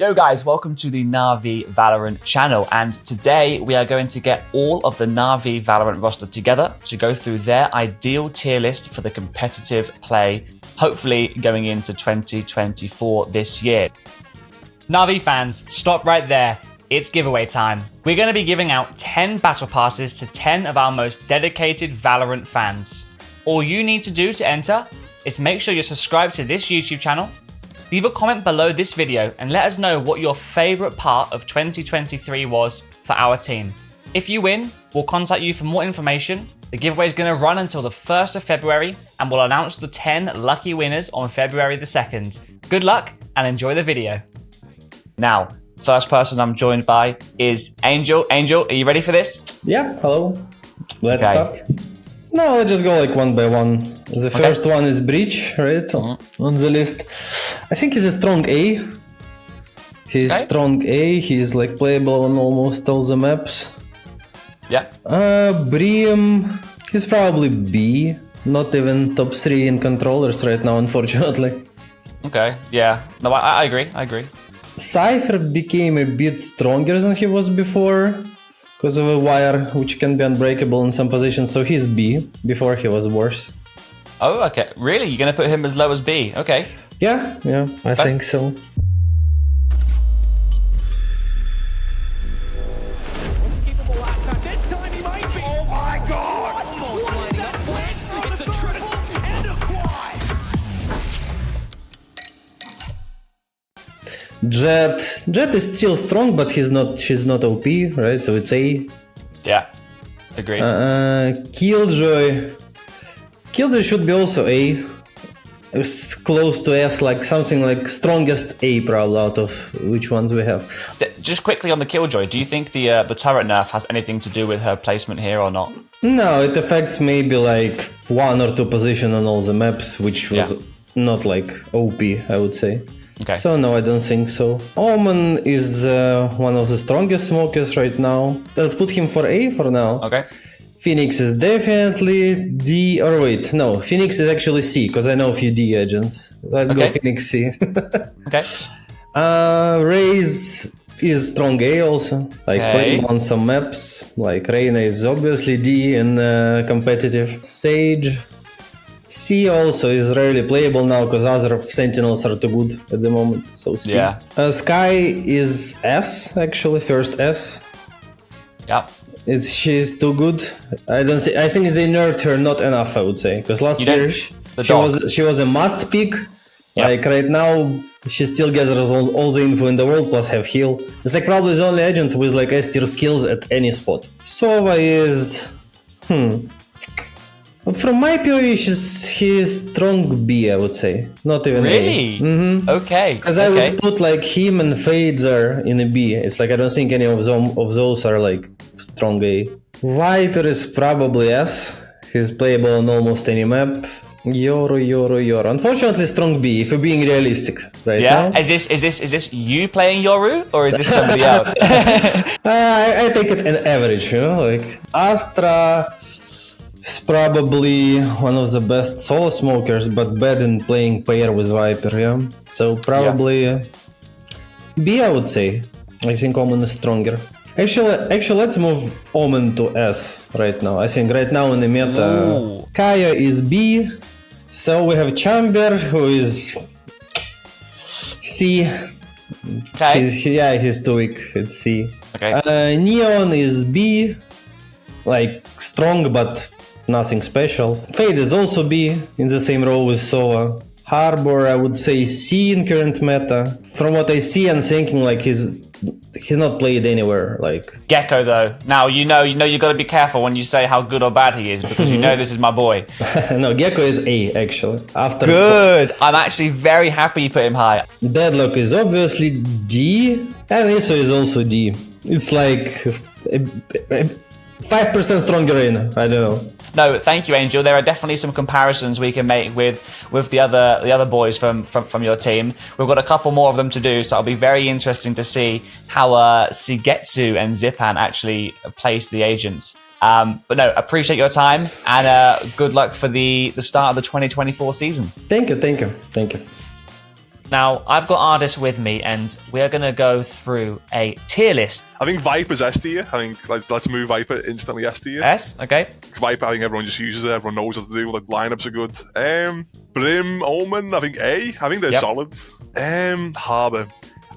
Yo guys, welcome to the Na'Vi Valorant channel and today we are going to get all of the Na'Vi Valorant roster together to go through their ideal tier list for the competitive play, hopefully going into 2024 this year. Na'Vi fans, stop right there. It's giveaway time. We're going to be giving out 10 battle passes to 10 of our most dedicated Valorant fans. All you need to do to enter is make sure you're subscribed to this YouTube channel Leave a comment below this video and let us know what your favourite part of 2023 was for our team. If you win, we'll contact you for more information. The giveaway is going to run until the 1st of February and we'll announce the 10 lucky winners on February the 2nd. Good luck and enjoy the video. Now, first person I'm joined by is Angel. Angel, are you ready for this? Yeah, hello. Let's Okay. start. No, let's just go like one by one. The first one is Breach, right? Mm-hmm. On the list. I think he's a strong A. He's Okay. strong A, he's like playable on almost all the maps. Yeah. Uh, Bream, he's probably B. Not even top 3 in controllers right now, unfortunately. Okay. Yeah. No, I, I agree. I agree. Cypher became a bit stronger than he was before because of a wire which can be unbreakable in some positions, so he's B. Before he was worse. Oh, okay. Really? You're going to put him as low as B? Okay. Yeah, yeah, I think so. Jet, Jet is still strong, but he's not. She's not OP, right? So it's A. Yeah. Agree. Uh, Killjoy, Killjoy should be also A. It's close to S, like something like strongest A probably out of which ones we have. Just quickly on the Killjoy, do you think the uh, the turret nerf has anything to do with her placement here or not? No, it affects maybe like one or two position on all the maps, which was Yeah. not like OP, I would say. Okay. So no, I don't think so. Omen is uh, one of the strongest smokers right now. Let's put him for A for now. Okay. Phoenix is definitely D. Or wait, no, Phoenix is actually C because I know a few D agents. Let's go Phoenix C. Okay. uh, Raze is strong A also. Like Okay. playing on some maps. Like Reyna is obviously D in uh, competitive. Sage. C also is rarely playable now because other Sentinels are too good at the moment. So C. Yeah. Uh, Sky is S actually, first S. Yep. It's she's too good. I don't see. I think they nerfed her not enough. I would say because last You year she, she was she was a must pick. Yeah. Like right now, she still gathers all, all the info in the world plus have heal. It's like probably the only agent with like S tier skills at any spot. Sova is hmm. From my POV, she's he is strong B. I would say not even A. Really? Mm-hmm. Okay. Because I would put like him and Phaser in a B. It's like I don't think any of them of those are like strong A. Viper is probably S. He's playable on almost any map. Yoru, Yoru, Yoru. Unfortunately, strong B. If we're being realistic right Yeah. now. Is this is this is this you playing Yoru or is this somebody else? Uh, I, I take it an average, you know, like Astra is probably one of the best solo smokers, but bad in playing pair with Viper, yeah. So probably uh, B, I would say. I think Omen is stronger. Actually, actually, let's move Omen to S right now. I think right now in the meta, Ooh. Kaya is B. So we have Chamber, who is C. okay. He's, yeah, he's too weak. It's C. Okay. Uh, Neon is B, like strong but nothing special. Fade is also B in the same row with Sova. Harbor, I would say C in current meta. From what I see, I'm thinking like he's he's not played anywhere. Like Gecko though. Now you know you know you got to be careful when you say how good or bad he is because you know this is my boy. no, Gecko is A actually. After Good. I'm actually very happy you put him high. Deadlock is obviously D, and Iso is also D. It's like five percent stronger in. I don't know. No, thank you, Angel. There are definitely some comparisons we can make with with the other the other boys from from, from your team. We've got a couple more of them to do, so it'll be very interesting to see how uh, Sigetsu and Zipan actually place the agents. Um, but no, appreciate your time and uh, good luck for the the start of the 2024 season. Thank you, thank you, thank you. Now, I've got Ardis with me, and we're going to go through a tier list. I think Viper's S tier. I think let's, let's move Viper instantly S tier. S, okay? Viper, I think everyone just uses it. Everyone knows what to do. Like lineups are good. Um, Brim, Omen, I think A. I think they're Yep. solid. Um, Harbor.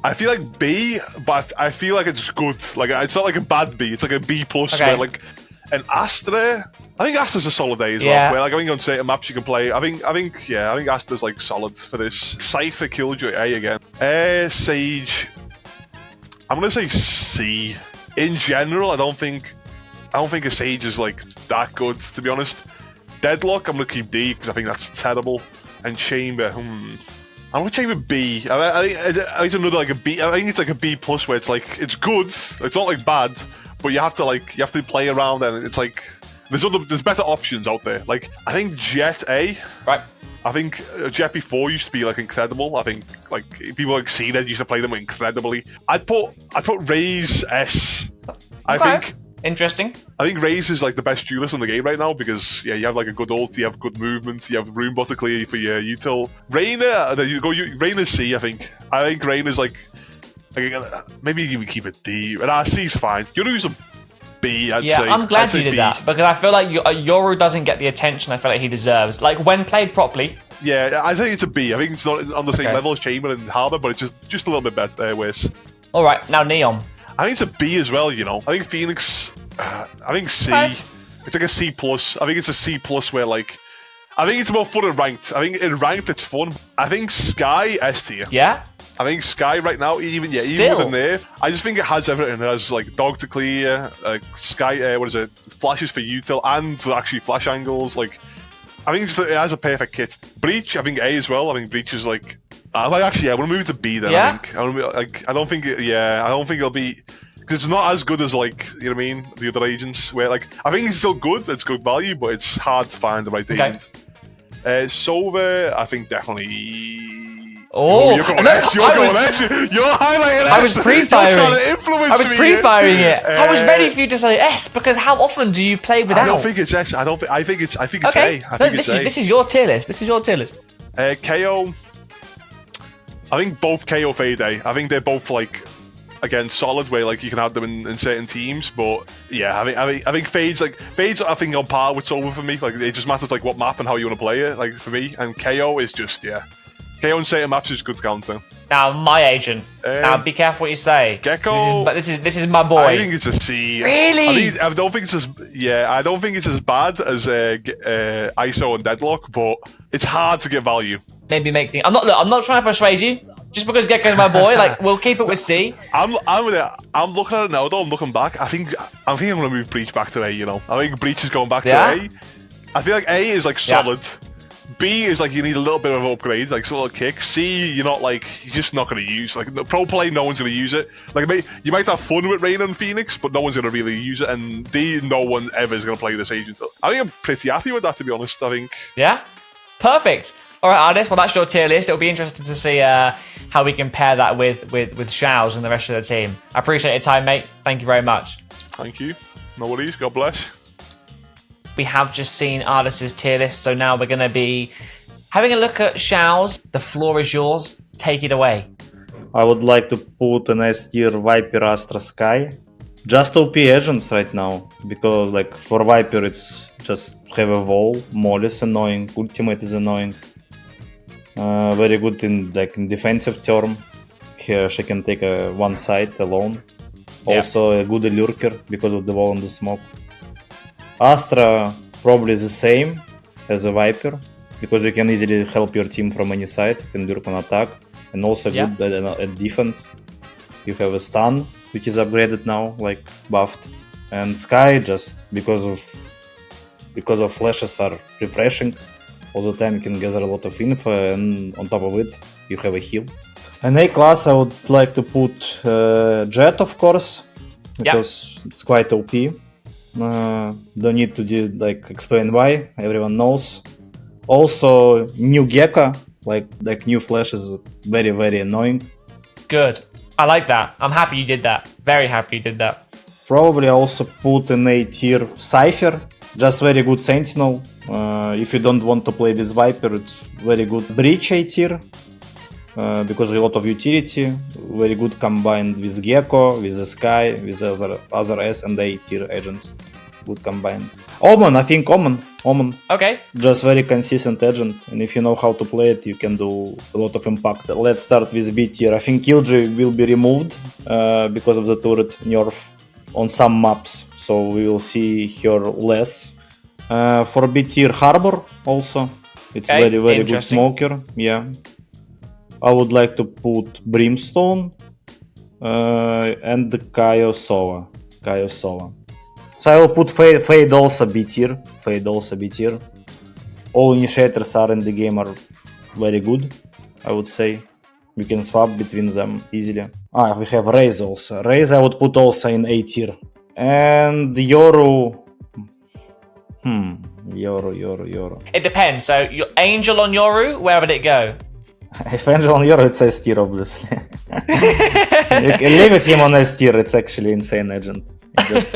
I feel like B, but I feel like it's good. Like it's not like a bad B. It's like a B plus. Okay. Where like, and Astra. I think Astra's a solid A as Yeah. well. Where like I think on certain maps you can play. I think I think yeah. I think Astra's like solid for this. Cypher Killjoy A again. Uh, Sage. I'm gonna say C. In general, I don't think I don't think a Sage is like that good, to be honest. Deadlock, I'm gonna keep D because I think that's terrible. And Chamber, hmm. I'm gonna Chamber B. I, I, think- think it's another like a B. I think it's like a B plus where it's like it's good. It's not like bad, but you have to like you have to play around and it's like there's other there's better options out there. Like I think Jet A. Right. I think uh, Jet before used to be like incredible. I think like people like Cena used to play them incredibly. I'd put I'd put Raze S. I Okay. think Interesting. I think Raze is like the best duelist in the game right now because yeah, you have like a good ult, you have good movement, you have room butter clear for your util. Reyna, uh, you go you, Reyna's C, I think. I think Reyna's is like maybe even keep a D. D. And ah, C's fine. Gonna use a B, I'd Yeah, say. I'm glad I'd you did B. that because I feel like uh, Yoru doesn't get the attention I feel like he deserves. Like when played properly, Yeah, I think it's a B. I think it's not on the same Okay. level as Chamber and Harbour, but it's just just a little bit better. Uh, worse. all right. Now Neon. I think it's a B as well. You know, I think Phoenix. Uh, I think C. Okay. It's like a C plus. I think it's a C plus where like. I think it's more fun in ranked. I think in ranked it's fun. I think Sky S tier. Yeah. I think Sky right now, even yeah, Still. even the I just think it has everything. It has like dog to clear, uh, Sky, uh, what is it? Flashes for util and actually flash angles. Like, I think it has a perfect kit. Breach, I think A as well. I think Breach is like, I like actually, yeah, I want to move it to B then. Yeah? I think. I, wanna, like, I don't think, it, yeah, I don't think it'll be. Because it's not as good as like you know what I mean, the other agents. Where like I think it's still good, it's good value, but it's hard to find the right Okay. agent. Uh, Sova, I think definitely. Oh, you're going no. You're I going was- S. You're highlighting. I was pre-firing. You're trying to influence I was me. pre-firing it. I was Uh, ready for you to say S because how often do you play without? I don't think it's S. I don't. Think, I think it's. I think it's okay. A. I No, think this it's is A. this is your tier list. This is your tier list. Uh, KO. I think both KO Fade I think they're both like again solid where like you can have them in, in certain teams, but yeah, I think I think I think Fade's like Fade's I think on par with Sova for me. Like it just matters like what map and how you want to play it. Like for me, and KO is just yeah. In certain maps is good counter. Now, my agent. Um, now, be careful what you say. Gecko- This is, this is this is my boy. I think it's a C. Really? I, think, I don't think it's as yeah. I don't think it's as bad as uh, uh, ISO and Deadlock, but it's hard to get value. Maybe make things. I'm not. Look, I'm not trying to persuade you. Just because Gecko's my boy, like we'll keep it with C. I'm I'm gonna- I'm looking at it now though. I'm looking back. I think I think I'm gonna move Breach back to A. You know, I think Breach is going back Yeah? to A. I feel like A is like Yeah. B is like you need a little bit of upgrade, like sort of kick. C, you're not like you're just not gonna use. Like the pro play, no one's gonna use it. Like may, you might have fun with Rain and Phoenix, but no one's gonna really use it. And D, no one ever is gonna play this agent. I think I'm pretty happy with that, to be honest. I think. Yeah. Perfect. All right, Ardis. Well, that's your tier list. It'll be interesting to see uh, how we compare that with with with Shao's and the rest of the team. I appreciate your time, mate. Thank you very much. Thank you. No worries. God bless. We have just seen Ardis's tier list, so now we're going to be having a look at Shao's. The floor is yours. Take it away. I would like to put an S tier Viper Astra Sky. Just OP agents right now, because like for Viper it's just have a wall, Molly is annoying, ultimate is annoying. Uh, very good in like in defensive term. Here she can take a one side alone. Yeah. Also a good lurker because of the wall and the smoke. Astra probably the same as a Viper because you can easily help your team from any side, you can lurk on attack, and also Yeah. good at, at defense. You have a stun, which is upgraded now, like buffed, and Sky just because of because of flashes are refreshing. All the time you can gather a lot of info, and on top of it, you have a heal. An A class, I would like to put uh, Jet, of course, Yeah. because it's quite OP. Uh, don't need to do, like explain why. Everyone knows. Also, new Gecko, like like new Flash is very very annoying. Good. I like that. I'm happy you did that. Very happy you did that. Probably also put an A tier Cypher, just very good Sentinel. Uh, if you don't want to play with Viper, it's very good Breach A tier. Uh, because a lot of utility, very good combined with Gecko, with the Sky, with other other S and A tier agents. Good combined. Omen, I think Omen, Omen, Okay. just very consistent agent, and if you know how to play it, you can do a lot of impact. Let's start with B tier. I think Killjoy will be removed uh, because of the turret nerf on some maps, so we will see her less. Uh, for B tier, Harbor also, it's Okay, very very good smoker. Yeah, I would like to put Brimstone uh, and the Kaio Sova. Kaio Sova. So I will put Fade, Fade also B tier. Fade also B tier. All initiators are in the game are very good, I would say. We can swap between them easily. Ah, we have Raze also. Raze I would put also in A tier. And Yoru. Hmm. Yoru, Yoru, Yoru. It depends. So your Angel on Yoru, where would it go? If Angel on Yoru, it's S tier, obviously. you can live with him on S tier, it's actually insane agent. Just-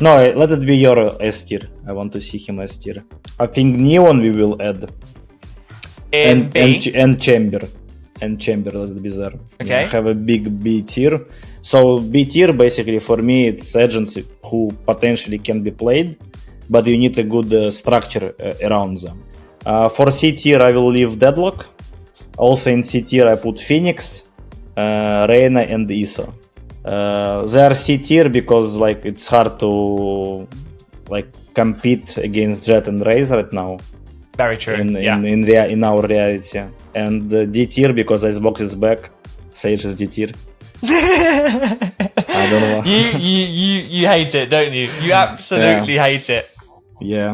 No, let it be your S tier. I want to see him S tier. I think Neon we will add. And, and, and chamber and chamber let it be there Okay. I have a big b tier so b tier basically for me it's agents who potentially can be played but you need a good uh, structure uh, around them uh, for c tier i will leave deadlock also in c tier i put phoenix uh, reina and iso uh, they are c tier because like it's hard to like compete against jet and raze right now Very true. in yeah. in in, rea- in our reality. And uh, D tier because Icebox is back. Sage is D tier. I don't know. you, you you you hate it, don't you? You absolutely hate it. Yeah.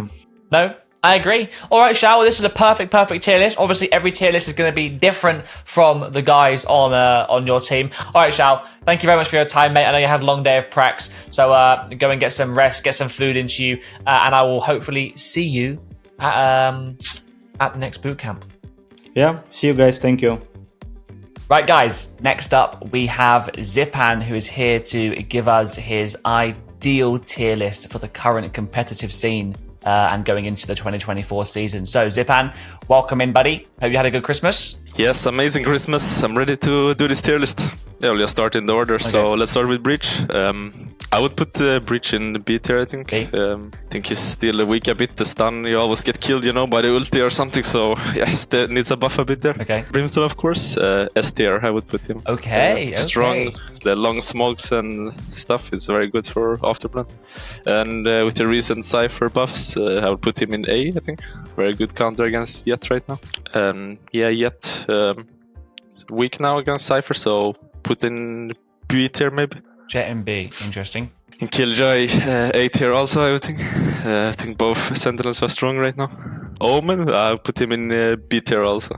No, I agree. All right, Shao, this is a perfect, perfect tier list. Obviously, every tier list is going to be different from the guys on uh, on your team. All right, Shao, thank you very much for your time, mate. I know you had a long day of pracs, so uh, go and get some rest, get some food into you, uh, and I will hopefully see you at um at the next boot camp. Yeah. See you guys. Thank you. Right, guys, next up we have Zipan, who is here to give us his ideal tier list for the current competitive scene uh, and going into the 2024 season. So, Zipan, welcome in, buddy. Hope you had a good Christmas. Yes, amazing Christmas. I'm ready to do this tier list. Yeah, we'll just start in the order. So let's start with Breach. Um, I would put uh, Breach in the B tier, I think. Okay. Um, I think he's still weak a bit. The stun, you always get killed, you know, by the ulti or something. So yeah, still needs a buff a bit there. Okay. Brimstone, of course. Uh, S tier, I would put him. Okay, Uh, strong. okay. The long smokes and stuff is very good for Afterburn. And uh, with the recent Cypher buffs, uh, I would put him in A, I think. Very good counter against Yet right now. Um, yeah, Yet um, weak now against Cypher, so put in B tier maybe. Jet and B, interesting. In Killjoy, uh, A tier also, I would think. Uh, I think both Sentinels are strong right now. Omen, I'll put him in uh, B tier also.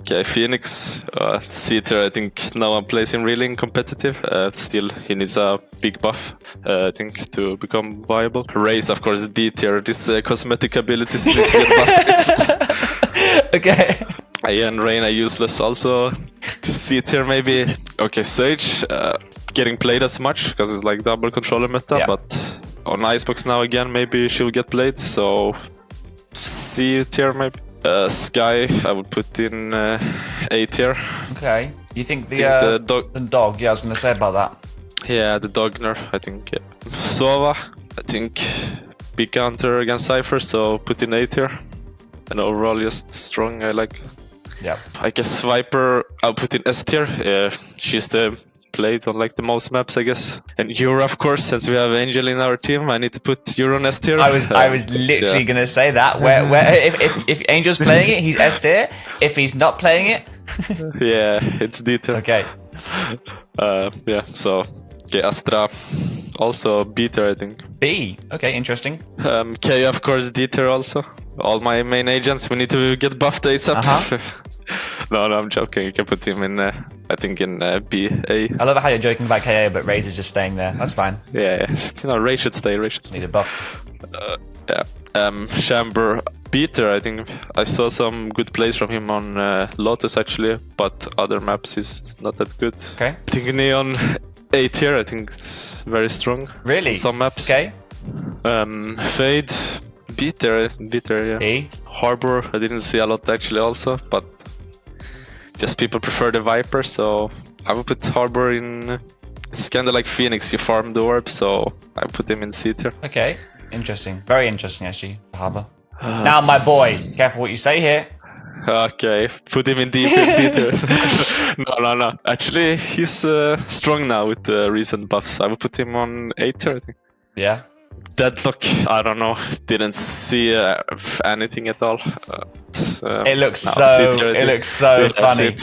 Okay, Phoenix, uh, C tier. I think no one plays him really in competitive. Uh, still, he needs a big buff, uh, I think, to become viable. Raze, of course, D tier. This uh, cosmetic abilities need to get buffed. Okay. Again, Reina useless also. To C tier maybe. Okay, Sage uh, getting played as much because it's like double controller meta, Yeah. but on Icebox now again maybe she'll get played. So C tier maybe. Uh, Sky I would put in uh, A tier. Okay. You think the, think uh, the dog- the dog? Yeah, I was to say about that. Yeah, the dog nerf I think. Yeah. Sova I think big counter against Cypher, so put in A tier. And overall just strong. I like. Yeah. I guess Viper, I'll put in S tier. Yeah, she's the played on like the most maps, I guess. And Euro, of course, since we have Angel in our team, I need to put Euro on S tier. I was I was literally yeah. going to say that. Where where if, if if Angel's playing it, he's S tier. If he's not playing it, Yeah, it's D tier. okay. Uh, yeah, so okay, Astra, also B tier, I think. B. Okay, interesting. Um, K, of course, D tier also. All my main agents, we need to get buffed ASAP. Uh-huh. no, no, I'm joking. You can put him in, uh, I think, in uh, B, A. I love how you're joking about KO, but Raze is just staying there. That's fine. Yeah, yeah. No, Ray should stay. Ray should stay. Need a buff. Yeah. Um, Chamber Peter, I think I saw some good plays from him on uh, Lotus actually, but other maps is not that good. Okay. I think Neon A tier, I think it's very strong. Really? Some maps. Okay. Um, Fade, B tier, B tier, yeah. B. Harbor, I didn't see a lot actually also, but just people prefer the Viper, so I would put Harbor in. It's kind of like Phoenix. You farm the orb, so I put him in C tier. Okay, interesting. Very interesting, actually, for Harbour. now, my boy, careful what you say here. Okay, put him in. D tier. no, no, no. Actually, he's uh, strong now with the recent buffs. I would put him on A tier. I think. Yeah. Deadlock, I don't know. Didn't see uh, anything at all. Uh, um, It looks no, so. It looks so Yeah, funny.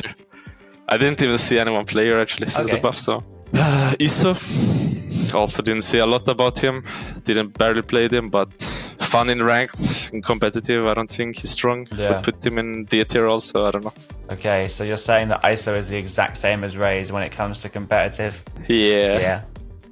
I didn't even see anyone play her actually since Okay. the buff. So uh, Iso, also didn't see a lot about him. Didn't barely play him, but fun in ranked, in competitive. I don't think he's strong. Yeah. Would put him in D tier also. I don't know. Okay, so you're saying that ISO is the exact same as Raze when it comes to competitive? Yeah. Yeah.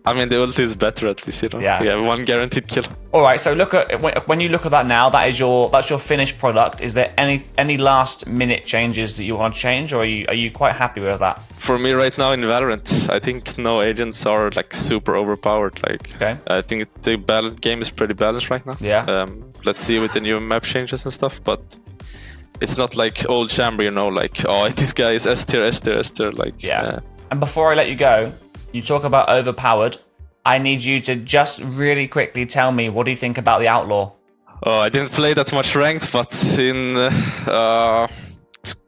I mean, the ulti is better at least. You know. Yeah. We have one guaranteed kill. All right. So look at when- you look at that now. That is your that's your finished product. Is there any any last minute changes that you want to change, or are you are you quite happy with that? For me right now in Valorant, I think no agents are like super overpowered. Like Okay. I think the bal- game is pretty balanced right now. Yeah. Um, let's see with the new map changes and stuff, but it's not like old chamber, you know, like oh this guy is S tier, S tier, S tier. Like Yeah. uh, And before I let you go, you talk about overpowered. I need you to just really quickly tell me what do you think about the outlaw? oh, I didn't play that much ranked, but in uh, uh,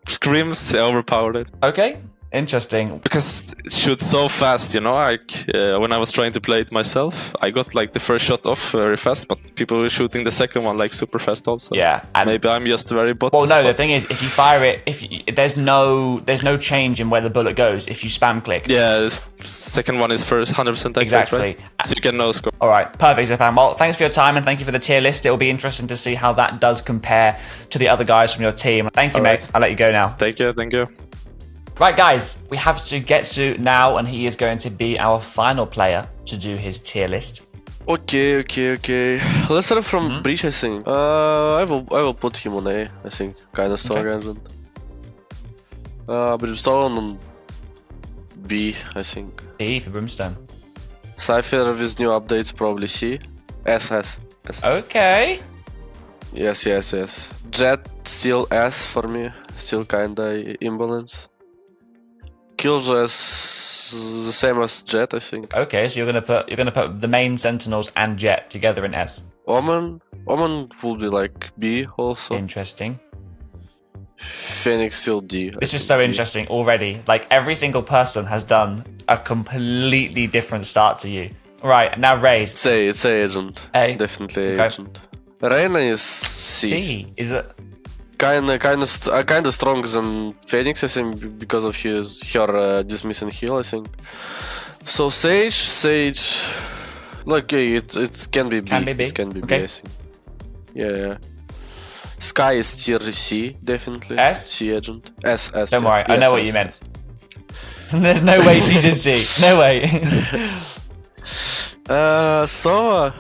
scrims, I overpowered it. Okay. Interesting. because it shoots so fast you know like uh, when i was trying to play it myself i got like the first shot off very fast but people were shooting the second one like super fast also Yeah. And maybe i'm just very bot Well, no. The thing is, if you fire it, if you, there's no there's no change in where the bullet goes if you spam click. yeah second one is first 100% accurate, Exactly. right? so you can no scope All right, perfect, Zapan. Well, thanks for your time and thank you for the tier list. It will be interesting to see how that does compare to the other guys from your team. Thank you, All mate. right. I'll let you go now. thank you thank you Right, guys, we have Sugetsu now, and he is going to be our final player to do his tier list. Okay, okay, okay. Let's start from Breach, I think. Uh, I will, I will put him on A. I think kind of strong Okay. engine. Uh, Brimstone on B, I think. B for Brimstone. Cypher with new updates probably C. S, S, S. Okay. Yes, yes, yes. Jet still S for me. Still kinda imbalance. Killjoy the same as Jet, I think. Okay, so you're gonna put you're gonna put the main Sentinels and Jet together in S. Omen, Omen will be like B also. Interesting. Phoenix still D. I This is so D. interesting already. Like every single person has done a completely different start to you. Right now, Ray's. A, it's A agent. A. Definitely Okay. agent. Reina is C. C. Is it? Kinda, kinda, uh, kinda stronger than Phoenix, I think, because of his her uh, dismissing heal, I think. So Sage, Sage, like yeah, it it can be B. Can be B? It can be Okay. B, I think. Yeah, yeah. Sky is tier C, definitely. S? C agent. S, S. Don't yes. worry, I Yes, know what you meant. There's no way she's in C. No way. Uh, so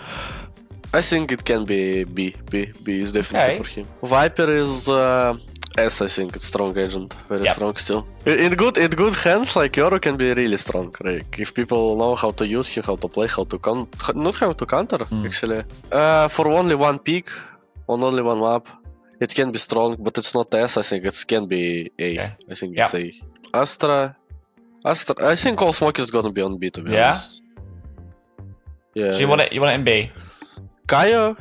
I think it can be B. B. B is definitely Okay. for him. Viper is uh, S. I think it's strong agent, very Yep. strong still. In good in good hands, like Yoro can be really strong. Like if people know how to use him, how to play, how to con, not how to counter Hmm. actually. Uh, for only one pick on only one map, it can be strong, but it's not S. I think it can be A. I Okay. think Yep. it's A. Astra. Astra. I think all smoke is gonna be on B to be Yeah? honest. Yeah. so you want it? You want it in B? Kaya,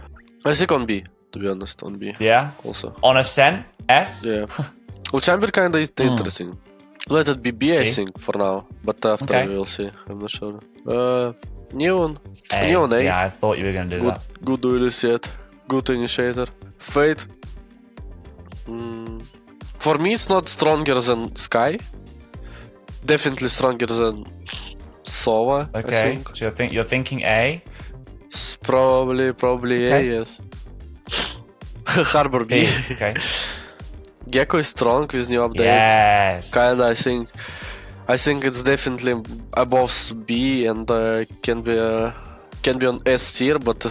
I think on B, to be honest, on B Yeah. also. On Ascent S. Yeah. Chamber kinda is interesting. Let it be B, I Okay. think, for now. But after Okay. we'll see. I'm not sure. Uh, Neon. A. Neon A. Yeah, I thought you were gonna do Good, that. good duelist yet. Good initiator. Fate. Mm, for me, it's not stronger than Sky. Definitely stronger than Sova. I Okay. think. So you're think you're thinking A. S- Probably, probably Okay. A, yes. Harbor B. Okay. Gecko is strong with new update. yes. Kinda, I think. I think it's definitely above B and uh, can be uh, can be on S tier, but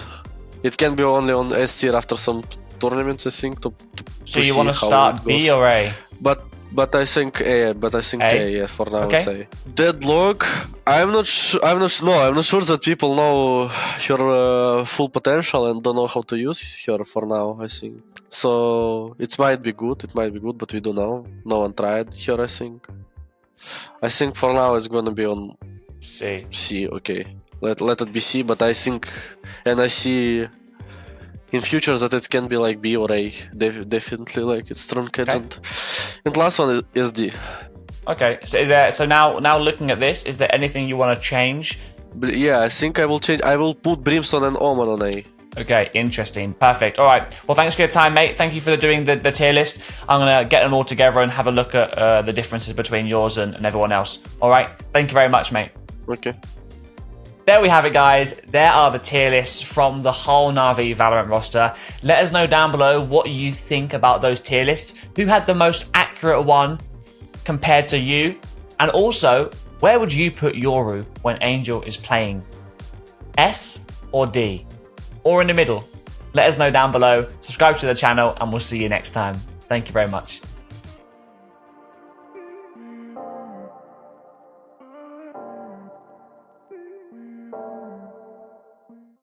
it can be only on S tier after some tournaments. I think to. to So to you see want to how start it B goes. or A? But but I think A. But I think A? A. yeah, for now Okay. it's A. Deadlock. I'm not sure. I'm not. No, I'm not sure that people know her uh, full potential and don't know how to use her for now. I think so. It might be good. It might be good, but we don't know. No one tried her. I think. I think for now it's gonna be on See. C. Okay, let let it be C. But I think, and I see in future that it can be like B or A. Def- definitely like it's strong agent. And last one is D. Okay. So is there? So now, now looking at this, is there anything you want to change? But yeah, I think I will change. I will put Brimstone and Omen on A. Okay, interesting. Perfect. All right. Well, thanks for your time, mate. Thank you for doing the, the tier list. I'm going to get them all together and have a look at uh, the differences between yours and, and everyone else. All right. Thank you very much, mate. Okay. There we have it, guys. There are the tier lists from the whole Navi Valorant roster. Let us know down below what you think about those tier lists. Who had the most accurate one compared to you? And also, where would you put Yoru when Angel is playing? S or D? Or in the middle? Let us know down below. Subscribe to the channel, and we'll see you next time. Thank you very much.